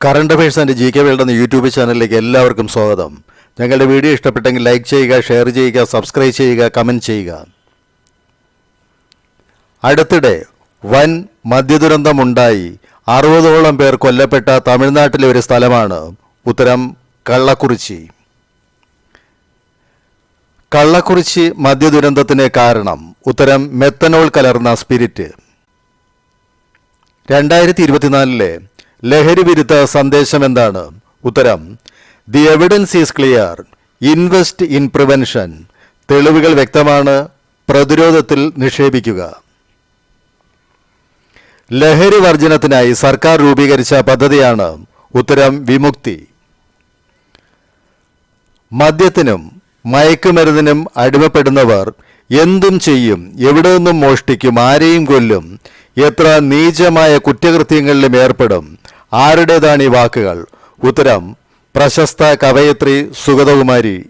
Current affairs and G K world എന്ന YouTube ചാനലിലേക്ക് എല്ലാവർക്കും സ്വാഗതം. ഞങ്ങളുടെ വീഡിയോ ഇഷ്ടപ്പെട്ടെങ്കിൽ ലൈക്ക് ചെയ്യുക ഷെയർ ചെയ്യുക സബ്സ്ക്രൈബ് ചെയ്യുക കമന്റ് ചെയ്യുക. അടുത്തിടെ വൻ മദ്യദുരന്തമുണ്ടായി. അറുപതോളം പേർ കൊല്ലപ്പെട്ട തമിഴ്നാട്ടിലെ ഒരു സ്ഥലമാണ് ഉത്തരം കള്ളക്കുറിച്ചി. കള്ളക്കുറിച്ചി മദ്യദുരന്തത്തിന് കാരണം ഉത്തരം മെത്തനോൾ കലർന്ന സ്പിരിറ്റ്. രണ്ടായിരത്തി ഇരുപത്തിനാലിലെ ലഹരി വിരുദ്ധ സന്ദേശം എന്താണ്? ഉത്തരം the evidence is clear invest in prevention തെളിവുകൾ വ്യക്തമാണ്. പ്രതിരോധത്തിൽ നിക്ഷേപിക്കുക. ലഹരി വർജനത്തിനായി സർക്കാർ രൂപീകരിച്ച പദ്ധതിയാണ് ഉത്തരം വിമുക്തി. മദ്യത്തിനും മയക്കുമരുന്നിനും അടിമപ്പെടുന്നവർ എന്തും ചെയ്യും എവിടെ നിന്നും മോഷ്ടിക്കും ആരെയും കൊല്ലും എത്ര നീചമായ കുറ്റകൃത്യങ്ങളിലും ഏർപ്പെടും ആരുടേതാണ് ഈ വാക്കുകൾ? ഉത്തരം പ്രശസ്ത കവയത്രി സുഗതകുമാരി.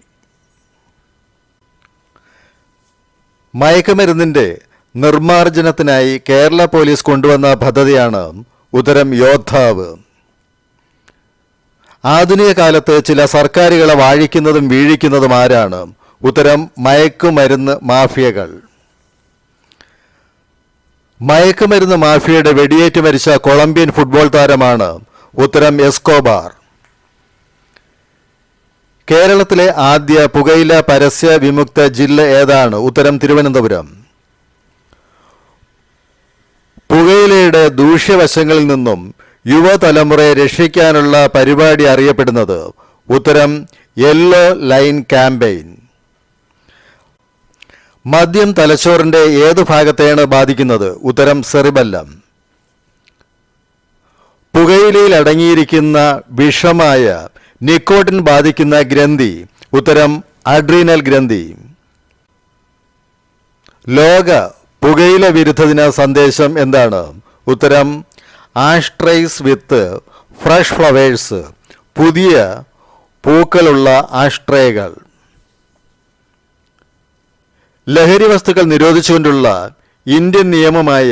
മയക്കുമരുന്നിന്റെ നിർമ്മാർജനത്തിനായി കേരള പോലീസ് കൊണ്ടുവന്ന പദ്ധതിയാണ് ഉത്തരം യോദ്ധാവ്. ആധുനിക കാലത്ത് ചില സർക്കാരുകളെ വാഴിക്കുന്നതും വീഴിക്കുന്നതും ആരാണ്? ഉത്തരം മയക്കുമരുന്ന് മാഫിയകൾ. മയക്കുമരുന്ന് മാഫിയയുടെ വെടിയേറ്റ് മരിച്ച കൊളംബിയൻ ഫുട്ബോൾ താരമാണ് ഉത്തരം എസ്കോബാർ. കേരളത്തിലെ ആദ്യ പുകയില പരസ്യ വിമുക്ത ജില്ല ഏതാണ്? ഉത്തരം തിരുവനന്തപുരം. പുകയിലയുടെ ദൂഷ്യവശങ്ങളിൽ നിന്നും യുവതലമുറയെ രക്ഷിക്കാനുള്ള പരിപാടി അറിയപ്പെടുന്നത് ഉത്തരം യെല്ലോ ലൈൻ ക്യാമ്പയിൻ. മദ്യം തലച്ചോറിന്റെ ഏതു ഭാഗത്തെയാണ് ബാധിക്കുന്നത്? ഉത്തരം സെറിബല്ലം. പുകയിലയിൽ അടങ്ങിയിരിക്കുന്ന വിഷമായ നിക്കോട്ടിൻ ബാധിക്കുന്ന ഗ്രന്ഥി. ഉത്തരം അഡ്രീനൽ ഗ്രന്ഥി. ലോക പുകയില വിരുദ്ധ ദിന സന്ദേശം എന്താണ്? ഉത്തരം ആഷ്ട്രൈസ് വിത്ത് ഫ്രഷ് ഫ്ലവേഴ്സ്. പുതിയ പൂക്കളുള്ള ആഷ്ട്രേകൾ. ലഹരി വസ്തുക്കൾ നിരോധിച്ചുകൊണ്ടുള്ള Indian നിയമമായ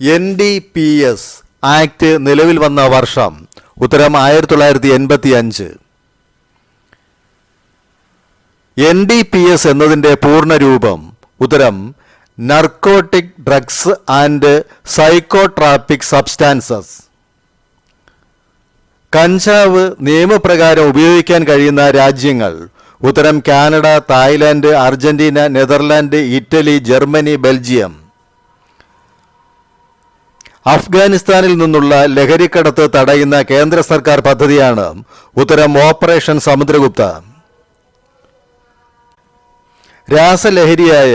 N D P S act നിലവിൽ വന്ന വർഷം ഉത്തരം ആയിരത്തി തൊള്ളായിരത്തി എൺപത്തി അഞ്ച് എൻ ഡി പി എസ് എന്നതിന്റെ പൂർണരൂപം ഉത്തരം narcotic drugs and psychotropic substances കഞ്ചാവ് നിയമപ്രകാരം ഉപയോഗിക്കാൻ കഴിയുന്ന രാജ്യങ്ങൾ ഉത്തരം Canada Thailand Argentina Netherland Italy Germany Belgium. അഫ്ഗാനിസ്ഥാനിൽ നിന്നുള്ള ലഹരിക്കടത്ത് തടയുന്ന കേന്ദ്ര സർക്കാർ പദ്ധതിയാണ് ഉത്തരം ഓപ്പറേഷൻ സമുദ്രഗുപ്ത. രാസലഹരിയായ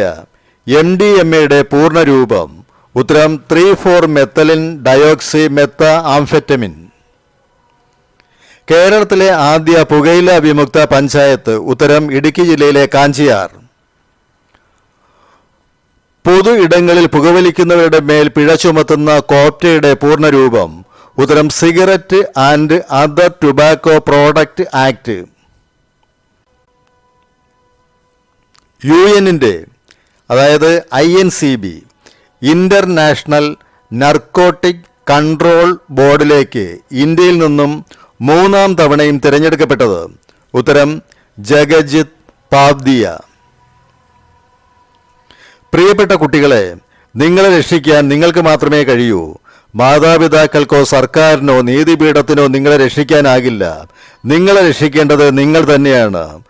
എം ഡി എം എയുടെ പൂർണരൂപം ഉത്തരം ത്രീ ഫോർ മെത്തലിൻ ഡയോക്സി മെത്ത ആംഫെറ്റമിൻ. കേരളത്തിലെ ആദ്യ പുകയില വിമുക്ത പഞ്ചായത്ത് ഉത്തരം ഇടുക്കി ജില്ലയിലെ കാഞ്ചിയാർ. പൊതു ഇടങ്ങളിൽ പുകവലിക്കുന്നവരുടെ മേൽ പിഴ ചുമത്തുന്ന കോപ്റ്റയുടെ പൂർണരൂപം ഉത്തരം cigarette and other tobacco product act. U എന്നിന്റെ അതായത് I N C B international narcotic control ബോർഡിലേക്ക് ഇന്ത്യയിൽ നിന്നും മൂന്നാം തവണയും തിരഞ്ഞെടുക്കപ്പെട്ടത് ഉത്തരം ജഗജിത് പാവ്ദിയ. പ്രിയപ്പെട്ട കുട്ടികളെ നിങ്ങളെ രക്ഷിക്കാൻ നിങ്ങൾക്ക് മാത്രമേ കഴിയൂ. മാതാപിതാക്കൾക്കോ സർക്കാരിനോ നീതിപീഠത്തിനോ നിങ്ങളെ രക്ഷിക്കാനാകില്ല. നിങ്ങളെ രക്ഷിക്കേണ്ടത് നിങ്ങൾ തന്നെയാണ്.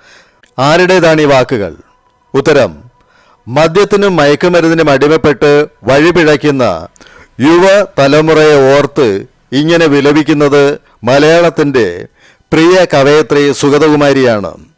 ആരുടേതാണ് ഈ വാക്കുകൾ? ഉത്തരം മദ്യത്തിനും മയക്കുമരുന്നിനും അടിമപ്പെട്ട് വഴിപിഴയ്ക്കുന്ന യുവ തലമുറയെ ഓർത്ത് ഇങ്ങനെ വിലപിക്കുന്നത് മലയാളത്തിന്റെ പ്രിയ കവയത്രി സുഗതകുമാരിയാണ്.